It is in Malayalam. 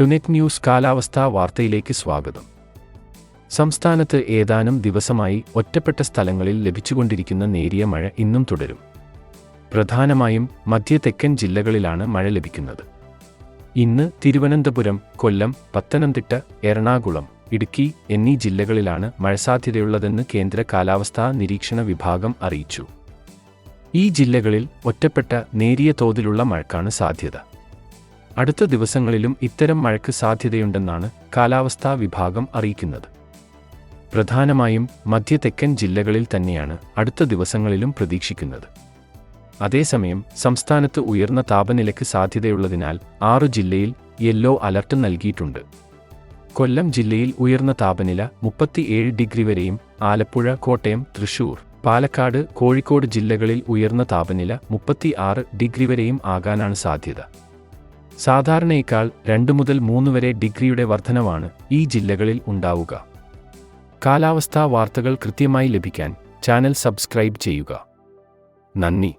ടുനെറ്റ് ന്യൂസ് കാലാവസ്ഥാ വാർത്തയിലേക്ക് സ്വാഗതം. സംസ്ഥാനത്ത് ഏതാനും ദിവസമായി ഒറ്റപ്പെട്ട സ്ഥലങ്ങളിൽ ലഭിച്ചുകൊണ്ടിരിക്കുന്ന നേരിയ മഴ ഇന്നും തുടരും. പ്രധാനമായും മധ്യ തെക്കൻ ജില്ലകളിലാണ് മഴ ലഭിക്കുന്നത്. ഇന്ന് തിരുവനന്തപുരം കൊല്ലം പത്തനംതിട്ട എറണാകുളം ഇടുക്കി എന്നീ ജില്ലകളിലാണ് മഴ സാധ്യതയുള്ളതെന്ന് കേന്ദ്ര കാലാവസ്ഥാ നിരീക്ഷണ വിഭാഗം അറിയിച്ചു. ഈ ജില്ലകളിൽ ഒറ്റപ്പെട്ട നേരിയ തോതിലുള്ള മഴക്കാണ് സാധ്യത. അടുത്ത ദിവസങ്ങളിലും ഇത്തരം മഴയ്ക്ക് സാധ്യതയുണ്ടെന്നാണ് കാലാവസ്ഥാ വിഭാഗം അറിയിക്കുന്നത്. പ്രധാനമായും മധ്യ തെക്കൻ ജില്ലകളിൽ തന്നെയാണ് അടുത്ത ദിവസങ്ങളിലും പ്രതീക്ഷിക്കുന്നത്. അതേസമയം സംസ്ഥാനത്ത് ഉയർന്ന താപനിലയ്ക്ക് സാധ്യതയുള്ളതിനാൽ ആറു ജില്ലയിൽ യെല്ലോ അലർട്ട് നൽകിയിട്ടുണ്ട്. കൊല്ലം ജില്ലയിൽ ഉയർന്ന താപനില മുപ്പത്തിയേഴ് ഡിഗ്രി വരെയും ആലപ്പുഴ കോട്ടയം തൃശൂർ പാലക്കാട് കോഴിക്കോട് ജില്ലകളിൽ ഉയർന്ന താപനില മുപ്പത്തിയാറ് ഡിഗ്രി വരെയും ആകാനാണ് സാധ്യത. സാധാരണയേക്കാൾ രണ്ട് മുതൽ മൂന്ന് വരെ ഡിഗ്രിയുടെ വർധനവാണ് ഈ ജില്ലകളിൽ ഉണ്ടാവുക. കാലാവസ്ഥാ വാർത്തകൾ കൃത്യമായി ലഭിക്കാൻ ചാനൽ സബ്സ്ക്രൈബ് ചെയ്യുക. നന്ദി.